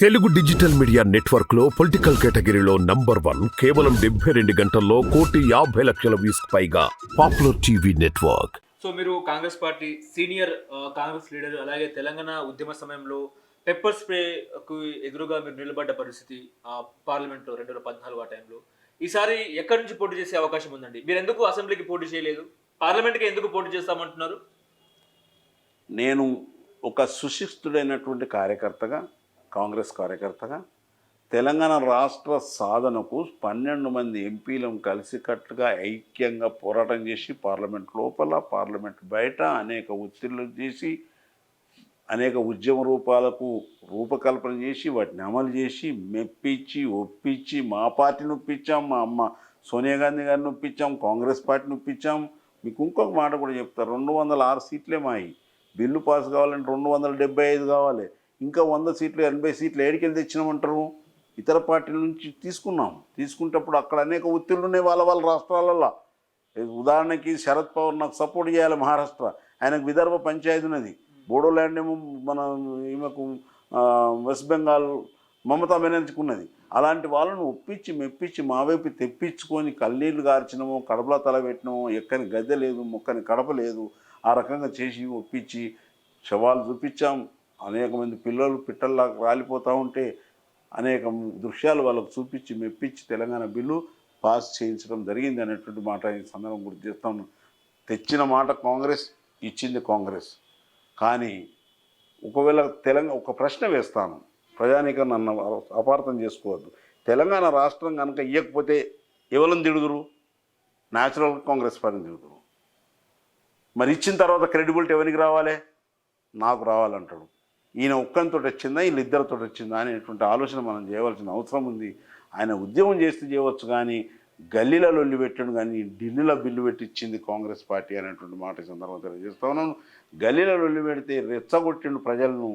Telugu digital media నెట్వర్క్లో political కేటగిరీలో number one కేవలం డెబ్బై రెండు గంటల్లో కోటి యాభై లక్షల వ్యూస్ పైగా పాపులర్ టీవీ నెట్వర్క్. సో మీరు Congress party senior Congress leader అలాగే తెలంగాణ ఉద్యమ సమయంలో పెప్పర్ స్ప్రేకు ఎదురుగా మీరు నిలబడ్డ పరిస్థితి ఆ, పార్లమెంట్లో రెండు వేల పద్నాలుగు ఆ టైంలో. ఈసారి ఎక్కడి నుంచి పోటీ చేసే అవకాశం ఉందండి? మీరు ఎందుకు అసెంబ్లీకి పోటీ చేయలేదు? పార్లమెంట్కి ఎందుకు పోటీ చేస్తామంటున్నారు? నేను ఒక సుశిస్తుడైనటువంటి కార్యకర్తగా కాంగ్రెస్ కార్యకర్తగా తెలంగాణ రాష్ట్ర సాధనకు పన్నెండు మంది ఎంపీలను కలిసికట్టుగా ఐక్యంగా పోరాటం చేసి పార్లమెంట్ లోపల పార్లమెంట్ బయట అనేక ఒత్తిళ్ళు చేసి అనేక ఉద్యమ రూపాలకు రూపకల్పన చేసి వాటిని అమలు చేసి మెప్పించి ఒప్పించి మా పార్టీని ఒప్పించాం మా అమ్మ సోనియా గాంధీ గారిని ఒప్పించాం కాంగ్రెస్ పార్టీని ఒప్పించాం. మీకు ఇంకొక మాట కూడా చెప్తారు రెండు వందల ఆరు సీట్లే మాయి. బిల్లు పాస్ కావాలంటే రెండు వందల డెబ్బై ఐదు కావాలి. ఇంకా వంద సీట్లు ఎనభై సీట్లు ఏడికెళ్ళి తెచ్చినామంటారు ఇతర పార్టీల నుంచి తీసుకున్నాం. తీసుకుంటప్పుడు అక్కడ అనేక ఒత్తిళ్ళు ఉన్నాయి వాళ్ళ వాళ్ళ రాష్ట్రాలలో ఉదాహరణకి శరద్ పవర్ నాకు సపోర్ట్ చేయాలి మహారాష్ట్ర. ఆయనకు విదర్భ పంచాయతీ ఉన్నది. బోడోల్యాండ్ ఏమో మన ఈమెకు వెస్ట్ బెంగాల్ మమతా బెనర్జీకి ఉన్నది. అలాంటి వాళ్ళను ఒప్పించి మెప్పించి మా వైపు తెప్పించుకొని కన్నీళ్ళు గార్చినమో కడపలో తల పెట్టినమో ఎక్కని గద్దె లేదు మొక్కని కడప లేదు ఆ రకంగా చేసి ఒప్పించి శవాలు చూపించాం. అనేక మంది పిల్లలు పిట్టల్లాగా రాలిపోతూ ఉంటే అనేక దృశ్యాలు వాళ్ళకు చూపించి మెప్పించి తెలంగాణ బిల్లు పాస్ చేయించడం జరిగింది అనేటువంటి మాట ఈ సందర్భం గుర్తు చేస్తాను తెచ్చిన మాట కాంగ్రెస్ ఇచ్చింది కాంగ్రెస్. కానీ ఒకవేళ తెలంగాణ ఒక ప్రశ్న వేస్తాను. ప్రజానికం నన్ను అపార్థం చేసుకోవద్దు. తెలంగాణ రాష్ట్రం కనుక ఇవ్వకపోతే ఎవరిని తిడుదురు? న్యాచురల్ కాంగ్రెస్ పార్టీని తిడుదురు. మరి ఇచ్చిన తర్వాత క్రెడిబిలిటీ ఎవరికి రావాలి? నాకు రావాలంటాడు. ఈయన ఒక్కరితో వచ్చిందా వీళ్ళిద్దరితో వచ్చిందా అనేటువంటి ఆలోచన మనం చేయవలసిన అవసరం ఉంది. ఆయన ఉద్యమం చేస్తే చేయవచ్చు కానీ గల్లీలలో లొల్లి పెట్టడం కానీ ఢిల్లీలో బిల్లు పెట్టించింది కాంగ్రెస్ పార్టీ అనేటువంటి మాట ఈ సందర్భంగా తెలియజేస్తా ఉన్నాను. గల్లీలో లొల్లి పెడితే రెచ్చగొట్టిండు ప్రజలను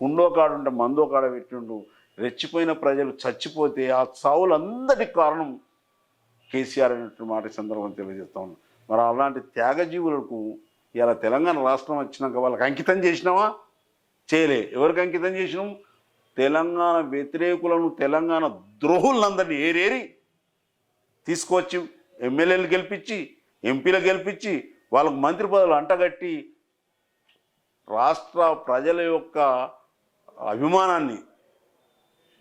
కుండో కాడుంటే మందో కాడ పెట్టిండు రెచ్చిపోయిన ప్రజలు చచ్చిపోతే ఆ చావులందరికి కారణం కేసీఆర్ అనేటువంటి మాట ఈ సందర్భంగా తెలియజేస్తా ఉన్నాను. మరి అలాంటి త్యాగజీవులకు ఇలా తెలంగాణ రాష్ట్రం వచ్చినాక వాళ్ళకి అంకితం చేసినావా? చేయలే. ఎవరికి అంకితం చేసినాం? తెలంగాణ వ్యతిరేకులను తెలంగాణ ద్రోహులందరినీ ఏరేరి తీసుకొచ్చి ఎమ్మెల్యేలు గెలిపించి ఎంపీలు గెలిపించి వాళ్ళకు మంత్రి పదవులు అంటగట్టి రాష్ట్ర ప్రజల యొక్క అభిమానాన్ని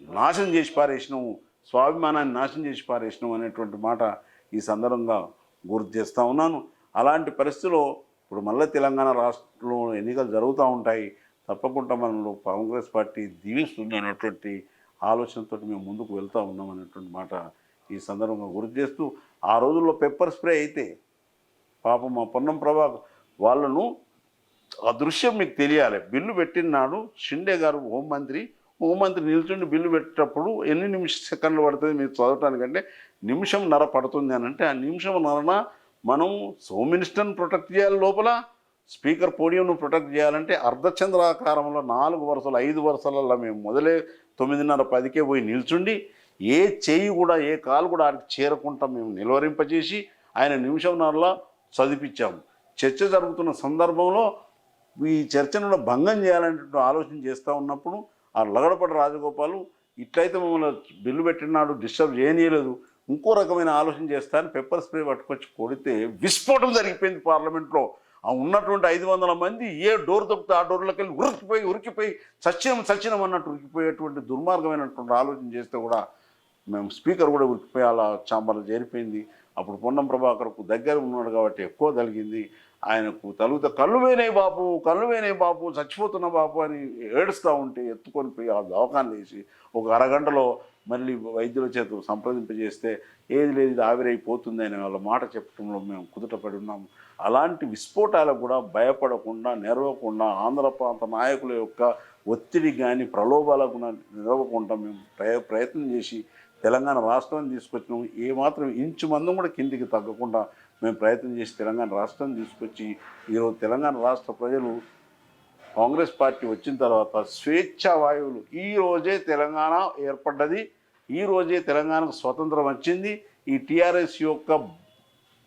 నాశనం చేసి పారేసినాము స్వాభిమానాన్ని నాశనం చేసి పారేసినాం అనేటువంటి మాట ఈ సందర్భంగా గుర్తు చేస్తూ ఉన్నాను. అలాంటి పరిస్థితిలో ఇప్పుడు మళ్ళీ తెలంగాణ రాష్ట్రంలో ఎన్నికలు జరుగుతూ ఉంటాయి. తప్పకుండా మనలో కాంగ్రెస్ పార్టీ దీవిస్తుంది అనేటువంటి ఆలోచనతో మేము ముందుకు వెళ్తూ ఉన్నాం అనేటువంటి మాట ఈ సందర్భంగా గుర్తు చేస్తూ ఆ రోజుల్లో పెప్పర్ స్ప్రే అయితే పాపం మా పొన్నం ప్రభా వాళ్ళను ఆ దృశ్యం మీకు తెలియాలి. బిల్లు పెట్టినాడు షిండే గారు హోంమంత్రి హోంమంత్రి నిల్చుండి బిల్లు పెట్టేటప్పుడు ఎన్ని నిమిష సెకండ్లు పడుతుంది మీరు చదవటానికంటే నిమిషం నర పడుతుంది అని అంటే ఆ నిమిషం నరన మనం హోమ్ మినిస్టర్ని ప్రొటెక్ట్ చేయాలి లోపల స్పీకర్ పోడియంను ప్రొటెక్ట్ చేయాలంటే అర్ధచంద్రాకారంలో నాలుగు వరుసలు ఐదు వరుసలలో మేము మొదలే తొమ్మిదిన్నర పదికే పోయి నిల్చుండి ఏ చేయి కూడా ఏ కాలు కూడా ఆడికి చేరకుండా మేము నిలువరింపజేసి ఆయన నిమిషంన్నరలో చదివించాము చర్చ జరుగుతున్న సందర్భంలో ఈ చర్చను భంగం చేయాలనేటువంటి ఆలోచన చేస్తూ ఉన్నప్పుడు ఆ లగడపడి రాజగోపాలు ఇట్లయితే మమ్మల్ని బిల్లు పెట్టినాడు డిస్టర్బ్ చేయనీయలేదు ఇంకో రకమైన ఆలోచన చేస్తాను పెప్పర్ స్ప్రే పట్టుకొచ్చి కొడితే విస్ఫోటం జరిగిపోయింది పార్లమెంట్లో. ఆ ఉన్నటువంటి ఐదు వందల మంది ఏ డోర్ దొరికితే ఆ డోర్లోకి వెళ్ళి ఉరికిపోయి ఉరికిపోయి సచ్చినం సచ్చినం అన్నట్టు ఉరికిపోయేటువంటి దుర్మార్గమైనటువంటి ఆలోచన చేస్తే కూడా మేము స్పీకర్ కూడా ఉరికిపోయి అలా చాంబర్లో చేరిపోయింది. అప్పుడు పొన్నం ప్రభాకర్కు దగ్గర ఉన్నాడు కాబట్టి ఎక్కువ తలిగింది. ఆయనకు తలుగుతా కళ్ళు వేనాయి బాపు కళ్ళు వేనాయి బాపు చచ్చిపోతున్న బాపు అని ఏడుస్తూ ఉంటే ఎత్తుకొని పోయి ఆ దవాఖాన వేసి ఒక అరగంటలో మళ్ళీ వైద్యుల చేత సంప్రదింపజేస్తే ఏది లేదు ఇది ఆవిరైపోతుంది అనే వాళ్ళ మాట చెప్పడంలో మేము కుదుటపడి ఉన్నాము. అలాంటి విస్ఫోటాలకు కూడా భయపడకుండా నెరవకుండా ఆంధ్ర ప్రాంత నాయకుల యొక్క ఒత్తిడి కానీ ప్రలోభాలకు నిలవకుండా మేము ప్రయత్నం చేసి తెలంగాణ రాష్ట్రాన్ని తీసుకొచ్చినాము. ఏమాత్రం ఇంచు మందం కూడా కిందికి తగ్గకుండా మేము ప్రయత్నం చేసి తెలంగాణ రాష్ట్రాన్ని తీసుకొచ్చి ఈరోజు తెలంగాణ రాష్ట్ర ప్రజలు కాంగ్రెస్ పార్టీ వచ్చిన తర్వాత స్వేచ్ఛా వాయువులు ఈ రోజే తెలంగాణ ఏర్పడ్డది. ఈరోజే తెలంగాణకు స్వతంత్రం వచ్చింది. ఈ టీఆర్ఎస్ యొక్క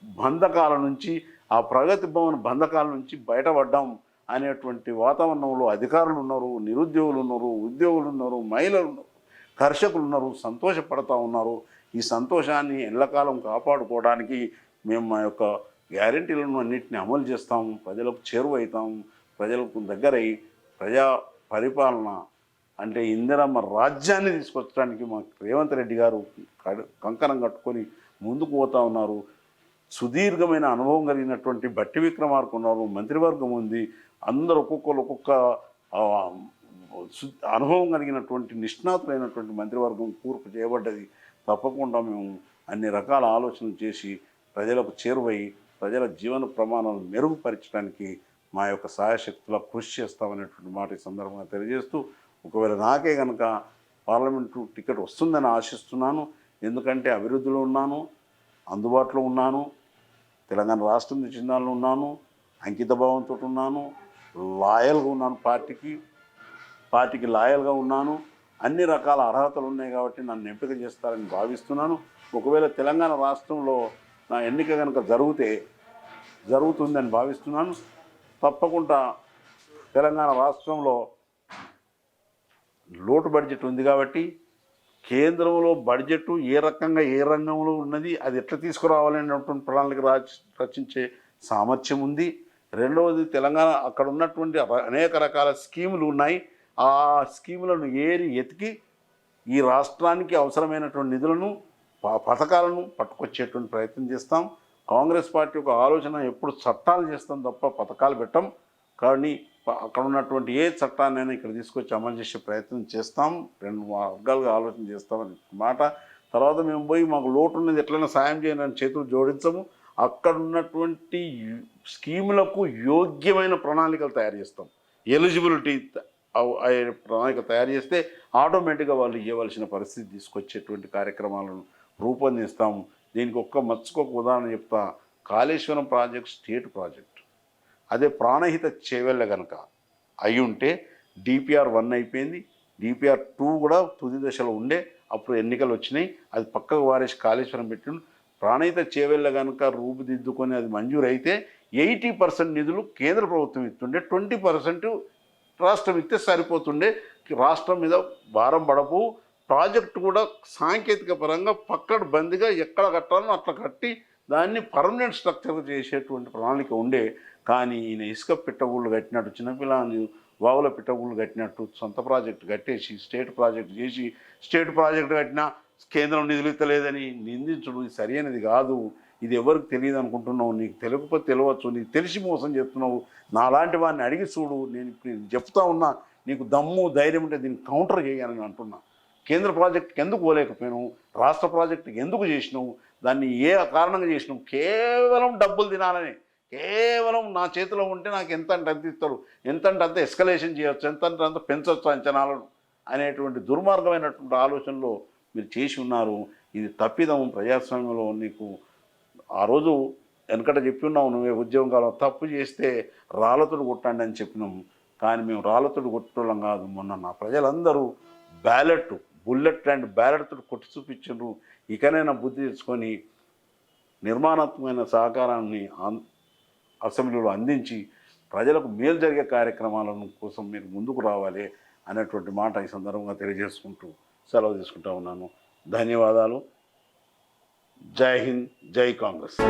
బంధకాల నుంచి ఆ ప్రగతి భవన్ బంధకాల నుంచి బయటపడ్డాం అనేటువంటి వాతావరణంలో అధికారులు ఉన్నారు నిరుద్యోగులు ఉన్నారు ఉద్యోగులు ఉన్నారు మహిళలు ఉన్నారు కర్షకులు ఉన్నారు సంతోషపడతా ఉన్నారు. ఈ సంతోషాన్ని ఎల్లకాలం కాపాడుకోవడానికి మేము మా యొక్క గ్యారంటీలను అన్నింటిని అమలు చేస్తాము ప్రజలకు చేరువవుతాము ప్రజలకు దగ్గరై ప్రజా పరిపాలన అంటే ఇందిరమ్మ రాజ్యాన్ని తీసుకొచ్చడానికి మా రేవంత్ రెడ్డి గారు కంకణం కట్టుకొని ముందుకు పోతా ఉన్నారు. సుదీర్ఘమైన అనుభవం కలిగినటువంటి బట్టి విక్రమార్కు ఉన్నారు. మంత్రివర్గం ఉంది. అందరు ఒక్కొక్కరు ఒక్కొక్క సు- అనుభవం కలిగినటువంటి నిష్ణాతులైనటువంటి మంత్రివర్గం కూర్పు చేయబడ్డది. తప్పకుండా మేము అన్ని రకాల ఆలోచనలు చేసి ప్రజలకు చేరువై ప్రజల జీవన ప్రమాణాలను మెరుగుపరచడానికి మా యొక్క సహాయశక్తుల కృషి చేస్తామనేటువంటి మాట ఈ సందర్భంగా తెలియజేస్తూ ఒకవేళ నాకే కనుక పార్లమెంటు టికెట్ వస్తుందని ఆశిస్తున్నాను ఎందుకంటే అభివృద్ధిలో ఉన్నాను అందుబాటులో ఉన్నాను తెలంగాణ రాష్ట్రం జిల్లాలో ఉన్నాను అంకిత భావంతో ఉన్నాను లాయల్గా ఉన్నాను పార్టీకి పార్టీకి లాయల్గా ఉన్నాను అన్ని రకాల అర్హతలు ఉన్నాయి కాబట్టి నన్ను ఎంపిక చేస్తారని భావిస్తున్నాను. ఒకవేళ తెలంగాణ రాష్ట్రంలో నా ఎన్నిక కనుక జరిగితే జరుగుతుందని భావిస్తున్నాను. తప్పకుండా తెలంగాణ రాష్ట్రంలో లోటు బడ్జెట్ ఉంది కాబట్టి కేంద్రంలో బడ్జెట్ ఏ రకంగా ఏ రంగంలో ఉన్నది అది ఎట్లా తీసుకురావాలనేటువంటి ప్రణాళిక రచించే సామర్థ్యం ఉంది. రెండవది తెలంగాణ అక్కడ ఉన్నటువంటి అనేక రకాల స్కీములు ఉన్నాయి. ఆ స్కీములను ఏరి ఎతికి ఈ రాష్ట్రానికి అవసరమైనటువంటి నిధులను పథకాలను పట్టుకొచ్చేటువంటి ప్రయత్నం చేస్తాం. కాంగ్రెస్ పార్టీ ఒక ఆలోచన ఎప్పుడు చట్టాలు చేస్తాం తప్ప పథకాలు పెట్టం. కానీ అక్కడ ఉన్నటువంటి ఏ చట్టాన్నైనా ఇక్కడ తీసుకొచ్చి అమలు చేసే ప్రయత్నం చేస్తాం. రెండు వర్గాలుగా ఆలోచన చేస్తామని మాట. తర్వాత మేము పోయి మాకు లోటు ఉన్నది ఎట్లైనా సాయం చేయండి అని చేతులు జోడించము. అక్కడ ఉన్నటువంటి స్కీములకు యోగ్యమైన ప్రణాళికలు తయారు చేస్తాం. ఎలిజిబిలిటీ ప్రణాళిక తయారు చేస్తే ఆటోమేటిక్గా వాళ్ళు ఇవ్వవలసిన పరిస్థితి తీసుకొచ్చేటువంటి కార్యక్రమాలను రూపొందిస్తాము. దీనికి ఒక్క మచ్చుకొక ఉదాహరణ చెప్తా. Kaleshwaram project state project. అదే ప్రాణహిత చేవెళ్ళ కనుక అయి ఉంటే డిపిఆర్ వన్ అయిపోయింది. డిపిఆర్ టూ కూడా తుది దశలో ఉండే. అప్పుడు ఎన్నికలు వచ్చినాయి. అది పక్కకు వారేసి కాళేశ్వరం పెట్టిండు. ప్రాణహిత చేవెళ్ళ కనుక రూపుదిద్దుకొని అది మంజూరు అయితే ఎయిటీ పర్సెంట్ నిధులు కేంద్ర ప్రభుత్వం ఇస్తుండే. ట్వంటీ పర్సెంట్ రాష్ట్రం ఇస్తే సరిపోతుండే. రాష్ట్రం మీద భారం పడపు ప్రాజెక్టు కూడా సాంకేతిక పరంగా పక్కన బందిగా ఎక్కడ కట్టాలో అట్లా కట్టి దాన్ని పర్మనెంట్ స్ట్రక్చర్ చేసేటువంటి ప్రణాళిక ఉండే కానీ ఈయన ఇసుక పిట్టగూళ్ళు కట్టినట్టు చిన్నపిల్లని వాగుల పిట్టగూళ్ళు కట్టినట్టు సొంత ప్రాజెక్టు కట్టేసి స్టేట్ ప్రాజెక్ట్ చేసి స్టేట్ ప్రాజెక్టు కట్టినా కేంద్రం నిధులు ఇస్తలేదని నిందించడం. ఇది సరైనది కాదు. ఇది ఎవరికి తెలియదు అనుకుంటున్నావు? నీకు తెలియకపోతే తెలియవచ్చు నీకు తెలిసి మోసం చేస్తున్నావు. నాలాంటి వాడిని అడిగి చూడు. నేను ఇప్పుడు చెప్తా ఉన్నా నీకు దమ్ము ధైర్యం ఉంటే దీన్ని కౌంటర్ చేయాలని అంటున్నా. కేంద్ర ప్రాజెక్ట్ ఎందుకు పోలేకపోయినాం రాష్ట్ర ప్రాజెక్టుకి ఎందుకు చేసినావు? దాన్ని ఏ కారణంగా చేసినాం కేవలం డబ్బులు తినాలని. కేవలం నా చేతిలో ఉంటే నాకు ఎంత అంటే అంత ఇస్తారు. ఎంత అంటే అంత ఎస్కలేషన్ చేయొచ్చు. ఎంత అంటే అంత పెంచవచ్చు అంచనాలను అనేటువంటి దుర్మార్గమైనటువంటి ఆలోచనలో మీరు చేసి ఉన్నారు. ఇది తప్పిదం ప్రజాస్వామ్యంలో. నీకు ఆ రోజు వెనకట చెప్పి ఉన్నావు. నువ్వే ఉద్యోగం కాలం తప్పు చేస్తే రాళ్ళతోడు కొట్టండి అని చెప్పినాము కానీ మేము రాళ్ళతోడు కొట్టడం కాదు. మొన్న నా ప్రజలందరూ బ్యాలెట్ బుల్లెట్ అండ్ బ్యారెట్తో కొట్టి చూపించారు ఇకనైనా బుద్ధి తెచ్చుకొని నిర్మాణాత్మకమైన సహకారాన్ని అసెంబ్లీలో అందించి ప్రజలకు మేలు జరిగే కార్యక్రమాలను కోసం మీరు ముందుకు రావాలి అనేటువంటి మాట ఈ సందర్భంగా తెలియజేసుకుంటూ సెలవు తీసుకుంటా ఉన్నాను. ధన్యవాదాలు. జై హింద్ జై కాంగ్రెస్.